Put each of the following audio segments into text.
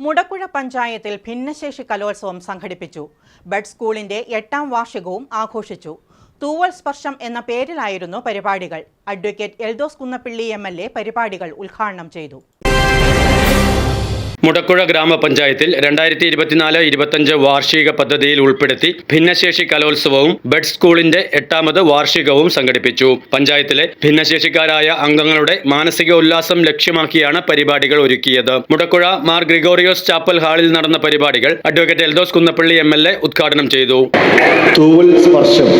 മുടക്കുഴ പഞ്ചായത്തിൽ ഭിന്നശേഷി കലോത്സവം സംഘടിപ്പിച്ചു. ബഡ് സ്കൂളിന്റെ എട്ടാം വാർഷികവും ആഘോഷിച്ചു. തൂവൽ സ്പർശം എന്ന പേരിലായിരുന്നു പരിപാടികൾ. അഡ്വക്കേറ്റ് എൽദോസ് കുന്നപ്പിള്ളി എം പരിപാടികൾ ഉദ്ഘാടനം ചെയ്തു. മുടക്കുഴ ഗ്രാമപഞ്ചായത്തിൽ രണ്ടായിരത്തി ഇരുപത്തിനാല് ഇരുപത്തഞ്ച് വാർഷിക പദ്ധതിയിൽ ഉൾപ്പെടുത്തി ഭിന്നശേഷി കലോത്സവവും ബെഡ് സ്കൂളിന്റെ എട്ടാമത് വാർഷികവും സംഘടിപ്പിച്ചു. പഞ്ചായത്തിലെ ഭിന്നശേഷിക്കാരായ അംഗങ്ങളുടെ മാനസിക ഉല്ലാസം ലക്ഷ്യമാക്കിയാണ് പരിപാടികൾ ഒരുക്കിയത്. മുടക്കുഴ മാർ ഗ്രിഗോറിയോസ് ചാപ്പൽ ഹാളിൽ നടന്ന പരിപാടികൾ advocate Eldhose Kunnappilly M L A ഉദ്ഘാടനം ചെയ്തു. തൂവൽ സ്പർശം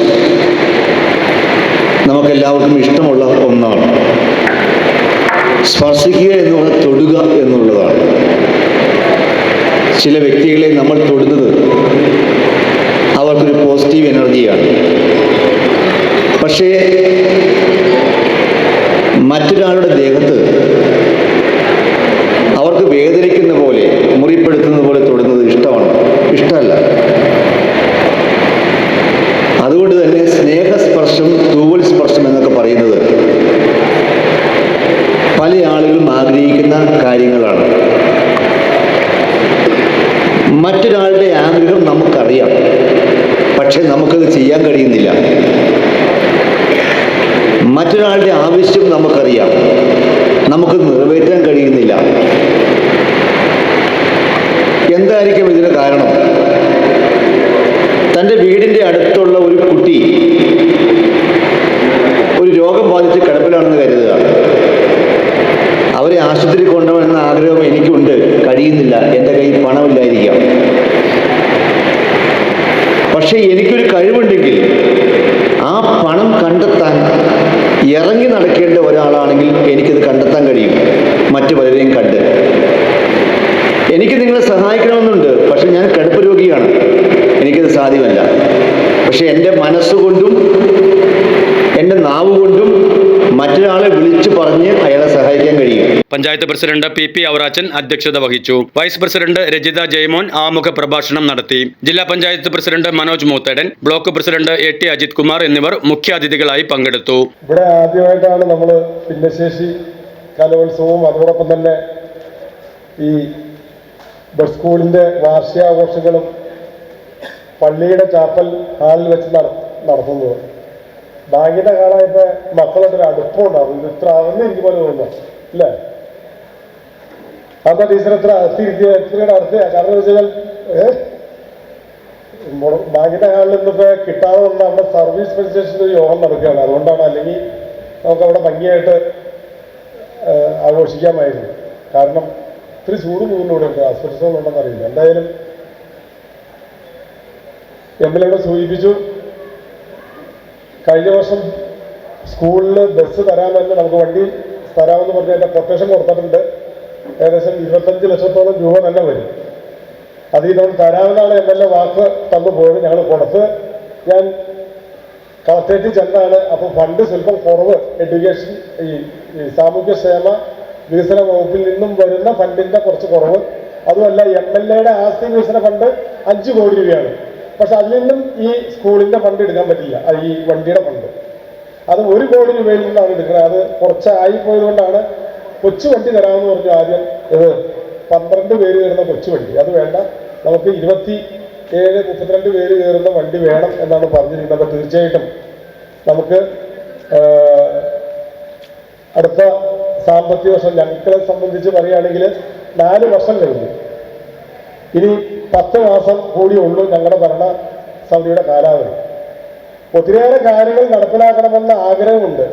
നമുക്കെല്ലാവർക്കും ഇഷ്ടമുള്ള ഒന്നാണ്. സ്പർശിക്കുക എന്നുള്ള തൊടുക എന്നുള്ളതാണ്. ചില വ്യക്തികളെ നമ്മൾ തൊടുന്നത് അവർക്കൊരു പോസിറ്റീവ് എനർജിയാണ് പക്ഷേ മറ്റൊരാളുടെ ദേഹത്ത് അവർക്ക് വേദനിക്കുന്ന പോലെ മുറിപ്പെടുത്തുന്ന പോലെ തൊടുന്നത് ഇഷ്ടമാണ്. ഇഷ്ടമല്ല. അതുകൊണ്ട് തന്നെ സ്നേഹസ്പർശം തൂവൽ സ്പർശം എന്നൊക്കെ പറയുന്നത് പല ആളുകളും ആഗ്രഹിക്കുന്ന കാര്യങ്ങളാണ്. മറ്റൊരാളുടെ ആഗ്രഹം നമുക്കറിയാം. പക്ഷെ നമുക്കത് ചെയ്യാൻ കഴിയുന്നില്ല. മറ്റൊരാളുടെ ആവശ്യം നമുക്കറിയാം. നമുക്ക് നിറവേറ്റാൻ കഴിയുന്നില്ല. എന്തായിരിക്കും ഇതിന് കാരണം? തന്റെ വീടിന്റെ അടുത്തുള്ള ഒരു കുട്ടി ഒരു രോഗം ബാധിച്ച് പക്ഷേ എനിക്കൊരു കഴിവുണ്ടെങ്കിൽ ആ പണം കണ്ടെത്താൻ ഇറങ്ങി നടക്കേണ്ട ഒരാളാണെങ്കിൽ എനിക്കത് കണ്ടെത്താൻ കഴിയും. മറ്റു പലരെയും കണ്ട്. എനിക്ക് നിങ്ങളെ സഹായിക്കണമെന്നുണ്ട്. പക്ഷെ ഞാൻ കടുപ്പ് രോഗിയാണ്. എനിക്കത് സാധ്യമല്ല. പക്ഷെ എന്റെ മനസ്സുകൊണ്ടും എന്റെ നാവ് കൊണ്ടും മറ്റൊരാളെ വിളിച്ചു പറഞ്ഞ് അയാളെ സഹായിക്കാൻ കഴിയും. Panchayat president P P Aurachan അധ്യക്ഷത വഹിച്ചു. വൈസ് പ്രസിഡന്റ് രജിത ജയമോൻ ആമുഖ പ്രഭാഷണം നടത്തി. ജില്ലാ panchayat president Manoj Moothedan block president A T Ajith Kumar എന്നിവർ മുഖ്യാതിഥികളായി പങ്കെടുത്തു. ഇവിടെ ആദ്യമായിട്ടാണ് നമ്മൾ ഭിന്നശേഷി കലോത്സവവും അതോടൊപ്പം തന്നെ ഈ സ്കൂളിന്റെ സ്കൂളിന്റെ വാർഷികാഘോഷങ്ങളും പള്ളിയുടെ ചാപ്പൽ ഹാളിൽ വെച്ച് നട നടത്തുന്നത്. ബാങ്കിന്റെ കാണാനിപ്പോ മക്കളായിട്ടൊരു അടുപ്പമുണ്ടാവും. ഇത് ഇത്ര ആവുന്ന എനിക്ക് പോലെ തോന്നുന്നു. അല്ലേ? അതാ ടീച്ചർ എത്ര അസ്ഥിരിക്കുക എത്രയുടെ അടുത്ത് കാരണം എന്ന് വെച്ചാൽ ഭാഗ്യത ഹാളിൽ ഇന്നിപ്പോ കിട്ടാതെ നമ്മുടെ സർവീസ് രജിസ്ട്രേഷൻ ഒരു യോഗം നടക്കുകയാണ്. അതുകൊണ്ടാണ് അല്ലെങ്കിൽ നമുക്ക് അവിടെ ഭംഗിയായിട്ട് ആഘോഷിക്കാമായിരുന്നു. കാരണം ഇത്തിരി ചൂട് മൂന്നിലൂടെ ഉണ്ട് അസ്വസ്ഥതകളുണ്ടെന്ന് അറിയില്ല. എന്തായാലും എം എൽ എ സൂചിപ്പിച്ചു. കഴിഞ്ഞ വർഷം സ്കൂളിൽ ബസ് തരാമെന്ന് നമുക്ക് വണ്ടി തരാമെന്ന് പറഞ്ഞ് എന്റെ കൊട്ടേഷൻ കൊടുത്തിട്ടുണ്ട്. ഏകദേശം ഇരുപത്തഞ്ച് ലക്ഷത്തോളം രൂപ തന്നെ വരും. അത് നമ്മൾ തരാമെന്നാണ് എം എൽ എ വാക്ക് തന്നു പോയത് ഞങ്ങൾ കൊടുത്ത്. ഞാൻ കളക്ടറേറ്റിൽ ചെന്നാണ്. അപ്പോൾ ഫണ്ട് സ്വല്പം കുറവ് എഡ്യൂക്കേഷൻ ഈ സാമൂഹ്യ സാമൂഹ്യക്ഷേമ വികസന വകുപ്പിൽ നിന്നും വരുന്ന ഫണ്ടിന്റെ കുറച്ച് കുറവ്. അതുമല്ല എം എൽ എയുടെ ആസ്തി വികസന ഫണ്ട് അഞ്ച് കോടി രൂപയാണ്. പക്ഷെ അതിൽ നിന്നും ഈ സ്കൂളിന്റെ ഫണ്ട് എടുക്കാൻ പറ്റില്ല. ഈ വണ്ടിയുടെ ഫണ്ട്. അത് ഒരു കോടി രൂപയിൽ നിന്നാണ് എടുക്കുന്നത്. അത് കുറച്ചായി പോയതുകൊണ്ടാണ് കൊച്ചു വണ്ടി തരാമെന്ന് പറഞ്ഞു ആദ്യം ഇത് പന്ത്രണ്ട് പേര് കയറുന്ന കൊച്ചു വണ്ടി. അത് വേണ്ട. നമുക്ക് ഇരുപത്തി ഏഴ് മുപ്പത്തിരണ്ട് പേര് കയറുന്ന വണ്ടി വേണം എന്നാണ് പറഞ്ഞിരിക്കുന്നത്. അപ്പൊ തീർച്ചയായിട്ടും നമുക്ക് അടുത്ത സാമ്പത്തിക വർഷം ഞങ്ങളെ സംബന്ധിച്ച് പറയുകയാണെങ്കിൽ നാല് വർഷം കഴിഞ്ഞു. ഇനി പത്ത് മാസം കൂടി ഉള്ളൂ ഞങ്ങളുടെ ഭരണ സമിതിയുടെ കാലാവധി. ഒത്തിരിയേറെ കാര്യങ്ങൾ നടപ്പിലാക്കണമെന്ന ആഗ്രഹമുണ്ട്.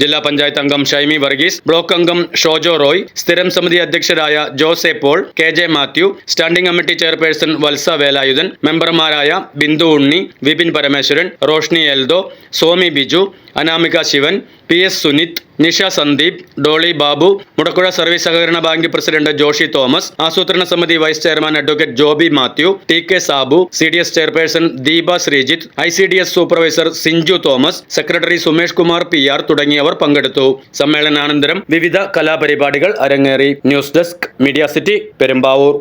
ജില്ലാ പഞ്ചായത്ത് അംഗം ഷൈമി വർഗീസ് ബ്ലോക്ക് അംഗം ഷോജോ റോയ് സ്ഥിരം സമിതി അധ്യക്ഷരായ Jose Paul K J Mathew standing committee chairperson Valsa Velayudhan മെമ്പർമാരായ Bindu Unni Vipin Parameswaran Roshni Eldho Somi Biju Anamika Sivan P S Sunith Nisha Sandeep Dolly Babu Mudakkuzha service സഹകരണ ബാങ്ക് പ്രസിഡന്റ് ജോഷി തോമസ് ആസൂത്രണ സമിതി vice chairman advocate Joby Mathew T K Sabu C D S chairperson Deepa Sreejith I C D S supervisor Sinju Thomas secretary Sumesh Kumar P R തുടങ്ങിയവർ പങ്കെടുത്തു. സമ്മേളനാനന്തരം വിവിധ കലാപരിപാടികൾ അരങ്ങേറി. News desk media city Perumbavoor.